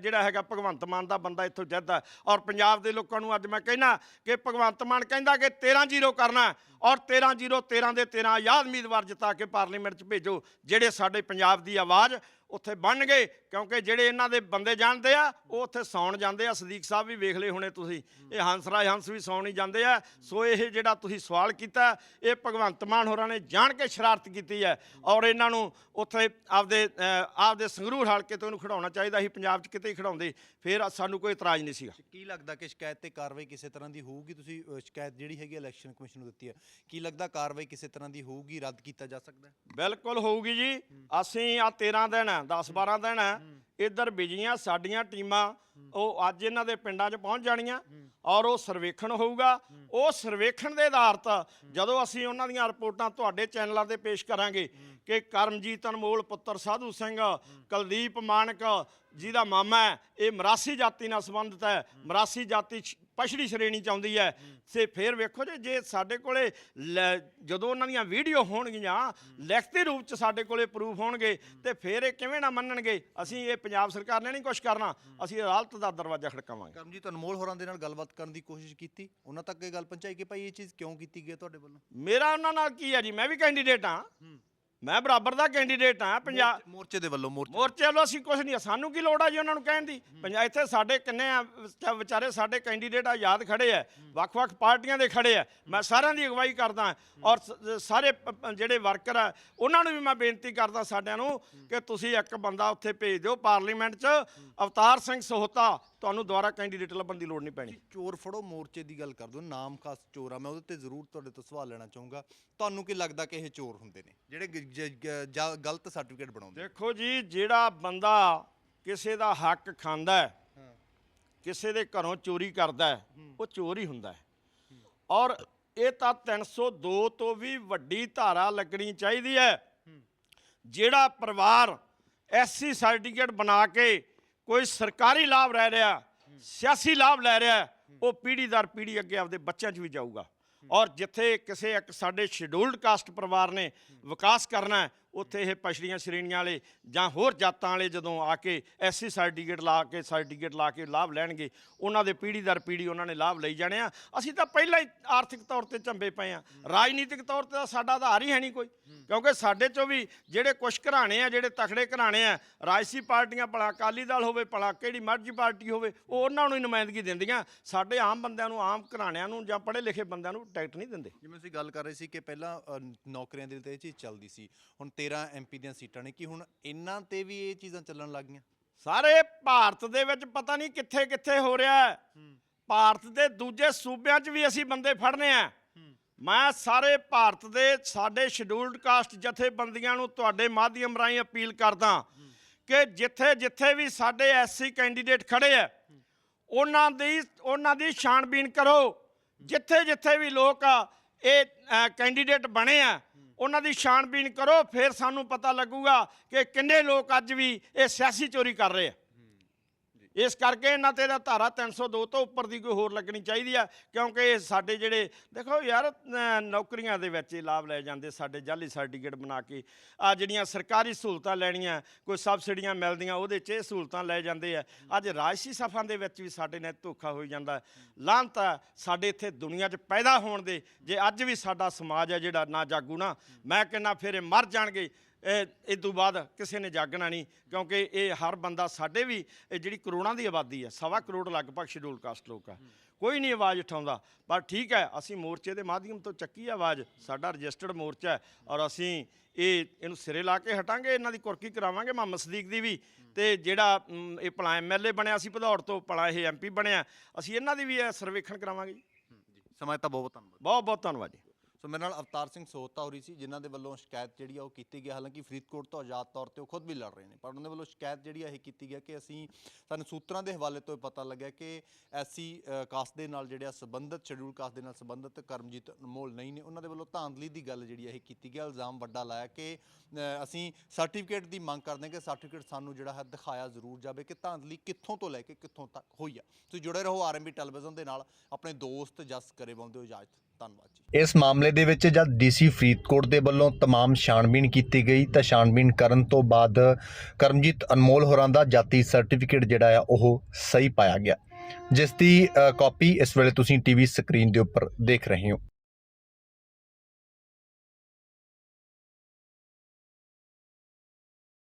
ਜਿਹੜਾ ਹੈਗਾ ਭਗਵੰਤ ਮਾਨ ਦਾ ਬੰਦਾ ਇੱਥੋਂ ਜਿੱਤਦਾ ਔਰ ਪੰਜਾਬ ਦੇ ਲੋਕਾਂ ਨੂੰ ਅੱਜ ਮੈਂ ਕਹਿਣਾ ਕਿ ਭਗਵੰਤ ਮਾਨ ਕਹਿੰਦਾ ਕਿ 13 ਜ਼ੀਰੋ ਕਰਨਾ ਔਰ 13 ਜ਼ੀਰੋ 13 ਦੇ 13 ਆਜ਼ਾਦ ਉਮੀਦਵਾਰ ਜਿਤਾ ਕੇ ਪਾਰਲੀਮੈਂਟ 'ਚ ਭੇਜੋ, ਜਿਹੜੇ ਸਾਡੇ ਪੰਜਾਬ ਦੀ ਆਵਾਜ਼ ਉੱਥੇ ਬਣ ਗਏ ਕਿਉਂਕਿ ਜਿਹੜੇ ਇਹਨਾਂ ਦੇ ਬੰਦੇ ਜਾਣਦੇ ਆ ਉਹ ਉੱਥੇ ਸੌਣ ਜਾਂਦੇ ਆ। ਸਦੀਕ ਸਾਹਿਬ ਵੀ ਵੇਖ ਲਏ ਹੋਣੇ ਤੁਸੀਂ। ਇਹ ਹੰਸਰਾਜ ਹੰਸ ਵੀ ਸੌਣ ਹੀ ਜਾਂਦੇ ਆ। ਸੋ ਇਹ ਜਿਹੜਾ ਤੁਸੀਂ ਸਵਾਲ ਕੀਤਾ ਇਹ ਭਗਵੰਤ ਮਾਨ ਹੋਰਾਂ ਨੇ ਜਾਣ ਕੇ ਸ਼ਰਾਰਤ ਕੀਤੀ ਹੈ। ਔਰ ਇਹਨਾਂ ਨੂੰ ਉੱਥੇ ਆਪਦੇ ਆਪਦੇ ਸੰਗਰੂਰ ਹਲਕੇ ਤੋਂ ਇਹਨੂੰ ਖੜਾਉਣਾ ਚਾਹੀਦਾ ਸੀ। ਪੰਜਾਬ 'ਚ ਕਿਤੇ ਹੀ ਖੜਾਉਂਦੇ ਫਿਰ ਸਾਨੂੰ ਕੋਈ ਇਤਰਾਜ਼ ਨਹੀਂ ਸੀਗਾ। ਕੀ ਲੱਗਦਾ ਕਿ ਸ਼ਿਕਾਇਤ ਤੇ ਕਾਰਵਾਈ ਕਿਸੇ ਤਰ੍ਹਾਂ ਦੀ ਹੋਊਗੀ? ਤੁਸੀਂ ਸ਼ਿਕਾਇਤ ਜਿਹੜੀ ਹੈਗੀ ਇਲੈਕਸ਼ਨ ਕਮਿਸ਼ਨ ਨੂੰ ਦਿੱਤੀ ਹੈ। ਕੀ ਲੱਗਦਾ ਕਾਰਵਾਈ ਕਿਸੇ ਤਰ੍ਹਾਂ ਦੀ ਹੋਊਗੀ? ਰੱਦ ਕੀਤਾ ਜਾ ਸਕਦਾ ਬਿਲਕੁਲ ਹੋਊਗੀ ਜੀ। ਅਸੀਂ ਆ 13 ਦਿਨ 10 12 ਦਿਨ ਹੈ। ਇੱਧਰ ਬਿਜੀਆਂ ਸਾਡੀਆਂ ਟੀਮਾਂ, ਉਹ ਅੱਜ ਇਹਨਾਂ ਦੇ ਪਿੰਡਾਂ 'ਚ ਪਹੁੰਚ ਜਾਣੀਆਂ ਔਰ ਉਹ ਸਰਵੇਖਣ ਹੋਊਗਾ। ਉਹ ਸਰਵੇਖਣ ਦੇ ਆਧਾਰਿਤ ਜਦੋਂ ਅਸੀਂ ਉਹਨਾਂ ਦੀਆਂ ਰਿਪੋਰਟਾਂ ਤੁਹਾਡੇ ਚੈਨਲਾਂ ਤੇ ਪੇਸ਼ ਕਰਾਂਗੇ ਕਿ ਕਰਮਜੀਤ ਅਨਮੋਲ ਪੁੱਤਰ ਸਾਧੂ ਸਿੰਘ ਕੁਲਦੀਪ ਮਾਨਕ ਜਿਹਦਾ ਮਾਮਾ ਹੈ ਇਹ ਮਰਾਸੀ ਜਾਤੀ ਨਾਲ ਸੰਬੰਧਿਤ ਹੈ। ਮਰਾਸੀ ਜਾਤੀ ਪਛੜੀ ਸ਼੍ਰੇਣੀ ਚ ਆਉਂਦੀ ਹੈ। ਤੇ ਫਿਰ ਵੇਖੋ ਜੇ ਜੇ ਸਾਡੇ ਕੋਲੇ ਜਦੋਂ ਉਹਨਾਂ ਦੀਆਂ ਵੀਡੀਓ ਹੋਣਗੀਆਂ ਲਿਖਤੀ ਰੂਪ ਚ ਸਾਡੇ ਕੋਲੇ ਪ੍ਰੂਫ ਹੋਣਗੇ ਤੇ ਫਿਰ ਇਹ ਕਿਵੇਂ ਨਾ ਮੰਨਣਗੇ? ਅਸੀਂ ਇਹ ਪੰਜਾਬ ਸਰਕਾਰ ਨੇ ਨਹੀਂ ਕੁਝ ਕਰਨਾ। ਅਸੀਂ ਅਦਾਲਤ ਦਾ ਦਰਵਾਜ਼ਾ ਖੜਕਾਵਾਂਗੇ। ਕਰਮਜੀਤ ਅਨਮੋਲ ਹੋਰਾਂ ਦੇ ਨਾਲ ਗੱਲਬਾਤ ਕਰਨ ਦੀ ਕੋਸ਼ਿਸ਼ ਕੀਤੀ। ਉਹਨਾਂ ਤੱਕ ਇਹ ਗੱਲ ਪਹੁੰਚਾਈ ਕਿ ਭਾਈ ਇਹ ਚੀਜ਼ ਕਿਉਂ ਕੀਤੀ ਗਈ ਤੁਹਾਡੇ ਵੱਲੋਂ? ਮੇਰਾ ਉਹਨਾਂ ਨਾਲ ਕੀ ਹੈ ਜੀ? ਮੈਂ ਵੀ ਕੈਂਡੀਡੇਟ ਹਾਂ। ਮੈਂ ਬਰਾਬਰ ਦਾ ਕੈਂਡੀਡੇਟ ਆ ਪੰਜਾਬ ਮੋਰਚੇ ਦੇ ਵੱਲੋਂ ਮੋਰਚੇ ਮੋਰਚੇ ਵੱਲੋਂ ਅਸੀਂ ਕੁਝ ਨਹੀਂ ਸਾਨੂੰ ਕੀ ਲੋੜ ਆ ਜੀ ਉਹਨਾਂ ਨੂੰ ਕਹਿਣ ਦੀ? ਪੰਜਾਬ ਇੱਥੇ ਸਾਡੇ ਕਿੰਨੇ ਆ ਵਿਚ- ਵਿਚਾਰੇ ਸਾਡੇ ਕੈਂਡੀਡੇਟ ਆ ਯਾਦ ਖੜੇ ਆ। ਵੱਖ-ਵੱਖ ਪਾਰਟੀਆਂ ਦੇ ਖੜੇ ਆ। ਮੈਂ ਸਾਰਿਆਂ ਦੀ ਅਗਵਾਈ ਕਰਦਾ ਔਰ ਸ- ਸਾਰੇ ਪ- ਪ- ਜਿਹੜੇ ਵਰਕਰ ਆ ਉਹਨਾਂ ਨੂੰ ਵੀ ਮੈਂ ਬੇਨਤੀ ਕਰਦਾ ਸਾਡਿਆਂ ਨੂੰ ਕਿ ਤੁਸੀਂ ਇੱਕ ਬੰਦਾ ਉੱਥੇ ਭੇਜ ਦਿਓ ਪਾਰਲੀਮੈਂਟ 'ਚ। ਅਵਤਾਰ ਸਿੰਘ ਸੋਹਤਾ ਤੁਹਾਨੂੰ ਦੁਬਾਰਾ ਕੈਂਡੀਡੇਟ ਲੱਭਣ ਦੀ ਲੋੜ ਨਹੀਂ ਪੈਣੀ। ਚੋਰ ਫੜੋ ਮੋਰਚੇ ਦੀ ਗੱਲ ਕਰ ਦੋ ਨਾਮ ਖਾਸ ਚੋਰ ਆ ਮੈਂ ਉਹਦੇ ਤੇ ਜ਼ਰੂਰ ਤੁਹਾਡੇ ਤੋਂ ਸਵਾਲ ਲੈਣਾ ਚਾਹੂੰਗਾ। ਤੁਹਾਨੂੰ ਕੀ ਲੱਗਦਾ ਕਿ ਇਹ ਚੋਰ ਹੁੰਦੇ ਨੇ ਜਿਹੜੇ ਗ- ਜ- ਗ- ਜਾਂ ਗਲਤ ਸਰਟੀਫਿਕੇਟ ਬਣਾਉਂਦੇ ਦੇਖੋ ਜੀ ਜਿਹੜਾ ਬੰਦਾ ਕਿਸੇ ਦਾ ਹੱਕ ਖਾਂਦਾ ਹੈ ਹਾਂ ਕਿਸੇ ਦੇ ਘਰੋਂ ਚੋਰੀ ਕਰਦਾ ਹੈ ਉਹ ਚੋਰ ਹੀ ਹੁੰਦਾ ਹੈ। ਔਰ ਇਹ ਤਾਂ 302 ਤੋਂ ਵੀ ਵੱਡੀ ਧਾਰਾ ਲੱਗਣੀ ਚਾਹੀਦੀ ਹੈ। ਜਿਹੜਾ ਪਰਿਵਾਰ ਐਸਸੀ ਸਰਟੀਫਿਕੇਟ ਬਣਾ ਕੇ ਕੋਈ ਸਰਕਾਰੀ ਲਾਭ ਲੈ ਰਿਹਾ, ਸਿਆਸੀ ਲਾਭ ਲੈ ਰਿਹਾ, ਉਹ ਪੀੜ੍ਹੀ ਦਰ ਪੀੜ੍ਹੀ ਅੱਗੇ ਆਪਦੇ ਬੱਚਿਆਂ 'ਚ ਵੀ ਜਾਊਗਾ। ਔਰ ਜਿੱਥੇ ਕਿਸੇ ਇੱਕ ਸਾਡੇ ਸ਼ਡਿਊਲਡ ਕਾਸਟ ਪਰਿਵਾਰ ਨੇ ਵਿਕਾਸ ਕਰਨਾ ਉੱਥੇ ਇਹ ਪਛੜੀਆਂ ਸ਼੍ਰੇਣੀਆਂ ਵਾਲੇ ਜਾਂ ਹੋਰ ਜਾਤਾਂ ਵਾਲੇ ਜਦੋਂ ਆ ਕੇ ਐਸਸੀ ਸਰਟੀਫਿਕੇਟ ਲਾ ਕੇ ਸਰਟੀਫਿਕੇਟ ਲਾ ਕੇ ਲਾਭ ਲੈਣਗੇ, ਉਹਨਾਂ ਦੇ ਪੀੜ੍ਹੀ ਦਰ ਪੀੜ੍ਹੀ ਉਹਨਾਂ ਨੇ ਲਾਭ ਲਈ ਜਾਣੇ ਆ। ਅਸੀਂ ਤਾਂ ਪਹਿਲਾਂ ਹੀ ਆਰਥਿਕ ਤੌਰ ਤੇ ਝੰਬੇ ਪਏ ਆ। ਰਾਜਨੀਤਿਕ ਤੌਰ ਤੇ ਤਾਂ ਸਾਡਾ ਆਧਾਰ ਹੀ ਹੈ ਨਹੀਂ ਕੋਈ, ਕਿਉਂਕਿ ਸਾਡੇ ਚੋਂ ਵੀ ਜਿਹੜੇ ਕੁਛ ਘਰਾਣੇ ਆ, ਜਿਹੜੇ ਤਖੜੇ ਘਰਾਣੇ ਆ, ਰਾਜਸੀ ਪਾਰਟੀਆਂ ਭਲਾ ਅਕਾਲੀ ਦਲ ਹੋਵੇ, ਭਲਾ ਕਿਹੜੀ ਮਰਜ਼ੀ ਪਾਰਟੀ ਹੋਵੇ, ਉਹ ਉਹਨਾਂ ਨੂੰ ਹੀ ਨੁਮਾਇੰਦਗੀ ਦਿੰਦੀਆਂ। ਸਾਡੇ ਆਮ ਬੰਦਿਆਂ ਨੂੰ, ਆਮ ਘਰਾਣਿਆਂ ਨੂੰ ਜਾਂ ਪੜ੍ਹੇ ਲਿਖੇ ਬੰਦਿਆਂ ਨੂੰ ਟਿਕਟ ਨਹੀਂ ਦਿੰਦੇ। ਜਿਵੇਂ ਅਸੀਂ ਗੱਲ ਕਰ ਰਹੇ ਸੀ ਕਿ ਪਹਿਲਾਂ ਨੌਕਰੀਆਂ ਦੇ ਤੇ ਇਹ ਚੀਜ਼ ਚੱਲਦੀ ਸੀ। ਹੁਣ 13 ਐਮਪੀ ਦੀਆਂ ਸੀਟਾਂ ਨੇ ਕਿ ਹੁਣ ਇਹਨਾਂ ਤੇ ਵੀ ਇਹ ਚੀਜ਼ਾਂ ਚੱਲਣ ਲੱਗ ਗਈਆਂ ਸਾਰੇ ਭਾਰਤ ਦੇ ਵਿੱਚ ਪਤਾ ਨਹੀਂ ਕਿੱਥੇ ਕਿੱਥੇ ਹੋ ਰਿਹਾ ਹੈ। ਭਾਰਤ ਦੇ ਦੂਜੇ ਸੂਬਿਆਂ 'ਚ ਵੀ ਅਸੀਂ ਬੰਦੇ ਫੜਨੇ ਆ। ਮੈਂ ਸਾਰੇ ਭਾਰਤ ਦੇ ਸਾਡੇ ਸ਼ਡਿਊਲਡ ਕਾਸਟ ਜਥੇਬੰਦੀਆਂ ਨੂੰ ਤੁਹਾਡੇ ਮਾਧਿਅਮ ਰਾਹੀਂ ਅਪੀਲ ਕਰਦਾ ਕਿ ਜਿੱਥੇ ਜਿੱਥੇ ਵੀ ਸਾਡੇ ਐਸਸੀ ਕੈਂਡੀਡੇਟ ਖੜੇ ਆ ਉਹਨਾਂ ਦੀ ਉਹਨਾਂ ਦੀ ਛਾਣਬੀਣ ਕਰੋ। ਜਿੱਥੇ ਜਿੱਥੇ ਵੀ ਲੋਕ ਆ, ਇਹ ਕੈਂਡੀਡੇਟ ਬਣੇ ਆ ਉਹਨਾਂ ਦੀ ਛਾਣਬੀਣ ਕਰੋ, ਫਿਰ ਸਾਨੂੰ ਪਤਾ ਲੱਗੂਗਾ ਕਿ ਕਿੰਨੇ ਲੋਕ ਅੱਜ ਵੀ ਇਹ ਸਿਆਸੀ ਚੋਰੀ ਕਰ ਰਹੇ ਆ। ਇਸ ਕਰਕੇ ਇਹਨਾਂ ਤੇ ਤਾਂ ਧਾਰਾ 302 ਤੋਂ ਉੱਪਰ ਦੀ ਕੋਈ ਹੋਰ ਲੱਗਣੀ ਚਾਹੀਦੀ ਆ, ਕਿਉਂਕਿ ਇਹ ਸਾਡੇ ਜਿਹੜੇ, ਦੇਖੋ ਯਾਰ ਨੌਕਰੀਆਂ ਦੇ ਵਿੱਚ ਇਹ ਲਾਭ ਲੈ ਜਾਂਦੇ ਸਾਡੇ ਜਾਲੀ ਸਰਟੀਫਿਕੇਟ ਬਣਾ ਕੇ। ਆ ਜਿਹੜੀਆਂ ਸਰਕਾਰੀ ਸਹੂਲਤਾਂ ਲੈਣੀਆਂ, ਕੋਈ ਸਬਸਿਡੀਆਂ ਮਿਲਦੀਆਂ, ਉਹਦੇ 'ਚ ਇਹ ਸਹੂਲਤਾਂ ਲੈ ਜਾਂਦੇ ਆ। ਅੱਜ ਰਾਜਸੀ ਸਫਾਂ ਦੇ ਵਿੱਚ ਵੀ ਸਾਡੇ ਨਾਲ ਧੋਖਾ ਹੋਈ ਜਾਂਦਾ। ਲਾਂਤ ਸਾਡੇ ਇੱਥੇ ਦੁਨੀਆ 'ਚ ਪੈਦਾ ਹੋਣ ਦੇ, ਜੇ ਅੱਜ ਵੀ ਸਾਡਾ ਸਮਾਜ ਹੈ ਜਿਹੜਾ ਨਾ ਜਾਗੂ ਨਾ ਮੈਂ ਕਹਿੰਦਾ ਫਿਰ ਇਹ ਮਰ ਜਾਣਗੇ। ਇਸ ਤੋਂ ਬਾਅਦ ਕਿਸੇ ਨੇ ਜਾਗਣਾ ਨਹੀਂ ਕਿਉਂਕਿ ਇਹ ਹਰ ਬੰਦਾ ਸਾਡੇ ਵੀ ਇਹ ਜਿਹੜੀ ਕਰੋੜਾਂ ਦੀ ਆਬਾਦੀ ਹੈ ਸਵਾ ਕਰੋੜ ਲਗਭਗ ਸ਼ਡਿਊਲ ਕਾਸਟ ਲੋਕ ਆ। ਕੋਈ ਨਹੀਂ ਆਵਾਜ਼ ਉਠਾਉਂਦਾ ਪਰ ਠੀਕ ਹੈ ਅਸੀਂ ਮੋਰਚੇ ਦੇ ਮਾਧਿਅਮ ਤੋਂ ਚੱਕੀ ਆਵਾਜ਼ ਸਾਡਾ ਰਜਿਸਟਰਡ ਮੋਰਚਾ ਹੈ ਔਰ ਅਸੀਂ ਇਹ ਇਹਨੂੰ ਸਿਰੇ ਲਾ ਕੇ ਹਟਾਂਗੇ ਇਹਨਾਂ ਦੀ ਕੁਰਕੀ ਕਰਾਵਾਂਗੇ ਮੁਹੰਮਦ ਸਦੀਕ ਦੀ ਵੀ। ਤੇ ਜਿਹੜਾ ਇਹ ਭਲਾ ਐਮਐਲਏ ਬਣਿਆ ਸੀ ਭਦੌੜ ਤੋਂ ਭਲਾ ਇਹ ਐਮਪੀ ਬਣਿਆ ਅਸੀਂ ਇਹਨਾਂ ਦੀ ਵੀ ਇਹ ਸਰਵੇਖਣ ਕਰਾਵਾਂਗੇ ਜੀ। ਜੀ ਸਮਾਂ ਤਾਂ ਬਹੁਤ ਧੰਨਵਾਦ। ਬਹੁਤ ਬਹੁਤ ਧੰਨਵਾਦ ਜੀ। ਸੋ ਮੇਰੇ ਨਾਲ ਅਵਤਾਰ ਸਿੰਘ ਸੋਹਤਾ ਹੋ ਰਹੀ ਸੀ, ਜਿਨ੍ਹਾਂ ਦੇ ਵੱਲੋਂ ਸ਼ਿਕਾਇਤ ਜਿਹੜੀ ਆ ਉਹ ਕੀਤੀ ਗਈ। ਹਾਲਾਂਕਿ ਫਰੀਦਕੋਟ ਤੋਂ ਆਜ਼ਾਦ ਤੌਰ ਤੇ ਉਹ ਖੁਦ ਵੀ ਲੜ ਰਹੇ ਨੇ, ਪਰ ਉਹਨਾਂ ਦੇ ਵੱਲੋਂ ਸ਼ਿਕਾਇਤ ਜਿਹੜੀ ਆ ਇਹ ਕੀਤੀ ਗਿਆ ਕਿ ਅਸੀਂ ਸਾਨੂੰ ਸੂਤਰਾਂ ਦੇ ਹਵਾਲੇ ਤੋਂ ਇਹ ਪਤਾ ਲੱਗਿਆ ਕਿ ਐਸੀ ਕਾਸਟ ਦੇ ਨਾਲ ਜਿਹੜੇ ਆ ਸੰਬੰਧਿਤ, ਸ਼ਡਿਊਲ ਕਾਸਟ ਦੇ ਨਾਲ ਸੰਬੰਧਿਤ ਕਰਮਜੀਤ ਅਨਮੋਲ ਨਹੀਂ ਨੇ। ਉਹਨਾਂ ਦੇ ਵੱਲੋਂ ਧਾਂਦਲੀ ਦੀ ਗੱਲ ਜਿਹੜੀ ਆ ਇਹ ਕੀਤੀ ਗਿਆ ਇਲਜ਼ਾਮ ਵੱਡਾ ਲਾਇਆ ਕਿ ਅਸੀਂ ਸਰਟੀਫਿਕੇਟ ਦੀ ਮੰਗ ਕਰਦੇ ਹਾਂ ਕਿ ਸਰਟੀਫਿਕੇਟ ਸਾਨੂੰ ਜਿਹੜਾ ਹੈ ਦਿਖਾਇਆ ਜ਼ਰੂਰ ਜਾਵੇ ਕਿ ਧਾਂਦਲੀ ਕਿੱਥੋਂ ਤੋਂ ਲੈ ਕੇ ਕਿੱਥੋਂ ਤੱਕ ਹੋਈ ਆ। ਤੁਸੀਂ ਜੁੜੇ ਰਹੋ ਆਰਐਮਬੀ ਟੈਲੀਵਿਜ਼ਨ ਦੇ ਨਾਲ, ਆਪਣੇ ਦੋਸਤ ਜਸ ਕਰੇ ਹੋ ਇਜਾਜ਼ਤ ਧੰਨਵਾਦ ਜੀ। ਇਸ ਮਾਮਲੇ ਦੇ ਵਿੱਚ ਜਦ ਡੀਸੀ ਫਰੀਦਕੋਟ ਦੇ ਵੱਲੋਂ ਤਮਾਮ ਛਾਣਬੀਣ ਕੀਤੀ ਗਈ ਤਾਂ ਛਾਣਬੀਣ ਕਰਨ ਤੋਂ ਬਾਅਦ ਕਰਮਜੀਤ ਅਨਮੋਲ ਹੋਰਾਂ ਦਾ ਜਾਤੀ ਸਰਟੀਫਿਕੇਟ ਜਿਹੜਾ ਆ ਉਹ ਸਹੀ ਪਾਇਆ ਗਿਆ। ਜਿਸ ਦੀ ਕਾਪੀ ਇਸ ਵੇਲੇ ਤੁਸੀਂ ਟੀਵੀ ਸਕਰੀਨ ਦੇ ਉੱਪਰ ਦੇਖ ਰਹੇ ਹੋ।